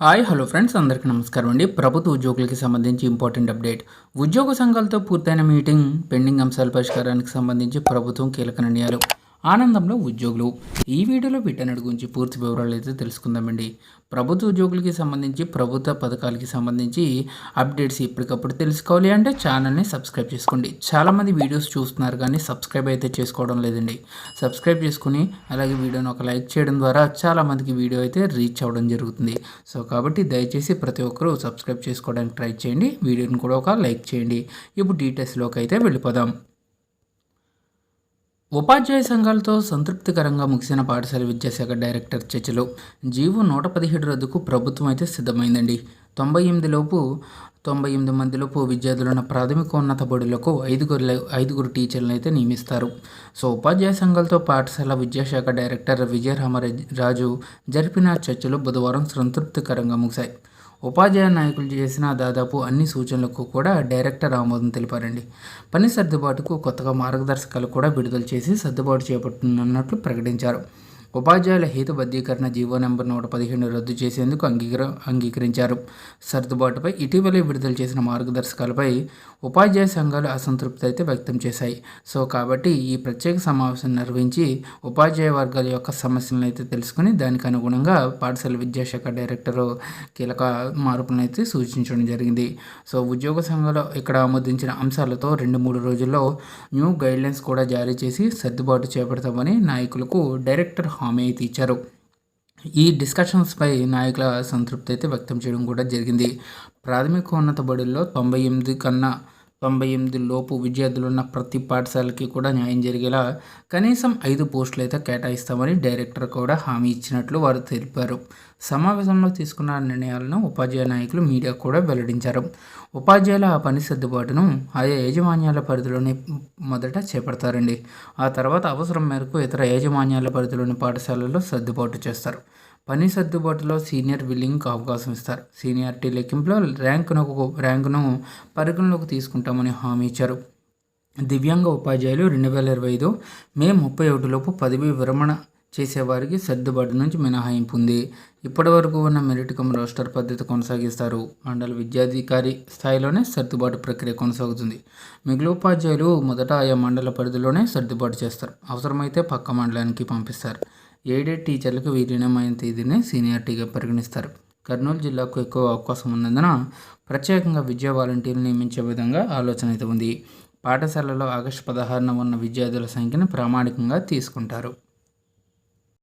Hi hello friends అందరికీ నమస్కారం అండి. ప్రభుత్వ ఉద్యోగులకి సంబంధించి ఇంపార్టెంట్ అప్డేట్. ఉద్యోగ సంఘాలతో పూర్తయిన మీటింగ్ పెండింగ్ అంశాల పరిష్కారానికి సంబంధించి ప్రభుత్వం కీలక నిర్ణయాలు. ఆనందంలో ఉద్యోగులు. ఈ వీడియోలో వీటన్నిటి గురించి పూర్తి వివరాలు అయితే తెలుసుకుందామండి. ప్రభుత్వ ఉద్యోగులకి సంబంధించి ప్రభుత్వ పథకాలకి సంబంధించి అప్డేట్స్ ఎప్పటికప్పుడు తెలుసుకోవాలి అంటే ఛానల్ని సబ్స్క్రైబ్ చేసుకోండి. చాలామంది వీడియోస్ చూస్తున్నారు కానీ సబ్స్క్రైబ్ అయితే చేసుకోవడం లేదండి. సబ్స్క్రైబ్ చేసుకుని అలాగే వీడియోని ఒక లైక్ చేయడం ద్వారా చాలామందికి వీడియో అయితే రీచ్ అవ్వడం జరుగుతుంది. సో కాబట్టి దయచేసి ప్రతి ఒక్కరూ సబ్స్క్రైబ్ చేసుకోవడానికి ట్రై చేయండి. వీడియోని కూడా ఒక లైక్ చేయండి. ఇప్పుడు డీటెయిల్స్లోకి అయితే వెళ్ళిపోదాం. ఉపాధ్యాయ సంఘాలతో సంతృప్తికరంగా ముగిసిన పాఠశాల విద్యాశాఖ డైరెక్టర్ చర్చలు జీవో నూట పదిహేడు రద్దుకు ప్రభుత్వం అయితే సిద్ధమైందండి. తొంభై ఎనిమిది లోపు తొంభై ఎనిమిది మందిలోపు విద్యార్థులున్న ప్రాథమికోన్నత బడులకు ఐదుగురు ఐదుగురు టీచర్లను అయితే నియమిస్తారు. సో ఉపాధ్యాయ సంఘాలతో పాఠశాల విద్యాశాఖ డైరెక్టర్ విజయరామరాజు జరిపిన చర్చలు బుధవారం సంతృప్తికరంగా ముగిశాయి. ఉపాధ్యాయ నాయకులు చేసిన దాదాపు అన్ని సూచనలకు కూడా డైరెక్టర్ ఆమోదం తెలిపారండి. పని సర్దుబాటుకు కొత్తగా మార్గదర్శకాలు కూడా విడుదల చేసి సర్దుబాటు చేపట్టనున్నట్లు ప్రకటించారు. ఉపాధ్యాయుల హేతుబద్ధీకరణ జీవో నెంబర్ నూట పదిహేను రద్దు చేసేందుకు అంగీకర అంగీకరించారు. సర్దుబాటుపై ఇటీవలే విడుదల చేసిన మార్గదర్శకాలపై ఉపాధ్యాయ సంఘాలు అసంతృప్తి అయితే వ్యక్తం చేశాయి. సో కాబట్టి ఈ ప్రత్యేక సమావేశం నిర్వహించి ఉపాధ్యాయ వర్గాల యొక్క సమస్యలను అయితే తెలుసుకుని దానికి అనుగుణంగా పాఠశాల విద్యాశాఖ డైరెక్టర్ కీలక మార్పులను అయితే సూచించడం జరిగింది. సో ఉద్యోగ సంఘాలు ఇక్కడ ఆమోదించిన అంశాలతో రెండు మూడు రోజుల్లో న్యూ గైడ్లైన్స్ కూడా జారీ చేసి సర్దుబాటు చేపడతామని నాయకులకు డైరెక్టర్ హామీ అయితే ఇచ్చారు ఈ డిస్కషన్స్పై నాయకుల సంతృప్తి అయితే వ్యక్తం చేయడం కూడా జరిగింది. ప్రాథమిక ఉన్నత బడుల్లో తొంభై ఎనిమిది కన్నా తొంభై ఎనిమిది లోపు విద్యార్థులు ఉన్న ప్రతి పాఠశాలకి కూడా న్యాయం జరిగేలా కనీసం ఐదు పోస్టులు అయితే కేటాయిస్తామని డైరెక్టర్ కూడా హామీ ఇచ్చినట్లు వారు తెలిపారు. సమావేశంలో తీసుకున్న నిర్ణయాలను ఉపాధ్యాయ నాయకులు మీడియా కూడా వెల్లడించారు. ఉపాధ్యాయుల ఆ పని సర్దుబాటును ఆయా యాజమాన్యాల పరిధిలోనే మొదట చేపడతారండి. ఆ తర్వాత అవసరం మేరకు ఇతర యాజమాన్యాల పరిధిలోని పాఠశాలల్లో సర్దుబాటు చేస్తారు. పని సర్దుబాటులో సీనియర్ బిల్లింగ్కి అవకాశం ఇస్తారు. సీనియారిటీ లెక్కింపులో ర్యాంకును ర్యాంకును పరిగణలోకి తీసుకుంటామని హామీ ఇచ్చారు. దివ్యాంగ ఉపాధ్యాయులు రెండు వేల ఇరవై ఐదు మే ముప్పై ఒకటిలోపు పదవి విరమణ చేసేవారికి సర్దుబాటు నుంచి మినహాయింపు ఉంది ఇప్పటి వరకు ఉన్న మెరిట్ కమ్ రోస్టర్ పద్ధతి కొనసాగిస్తారు. మండల విద్యాధికారి స్థాయిలోనే సర్దుబాటు ప్రక్రియ కొనసాగుతుంది. మిగిలిన ఉపాధ్యాయులు మొదట ఆయా మండల పరిధిలోనే సర్దుబాటు చేస్తారు. అవసరమైతే పక్క మండలానికి పంపిస్తారు. ఎయిడెడ్ టీచర్లకు విలీనమైన తేదీనే సీనియారిటీగా పరిగణిస్తారు. కర్నూలు జిల్లాకు ఎక్కువ అవకాశం ఉన్నందున ప్రత్యేకంగా విద్యా వాలంటీర్లు నియమించే విధంగా ఆలోచన అయితే ఉంది. పాఠశాలలో ఆగస్టు పదహారున ఉన్న విద్యార్థుల సంఖ్యను ప్రామాణికంగా తీసుకుంటారు.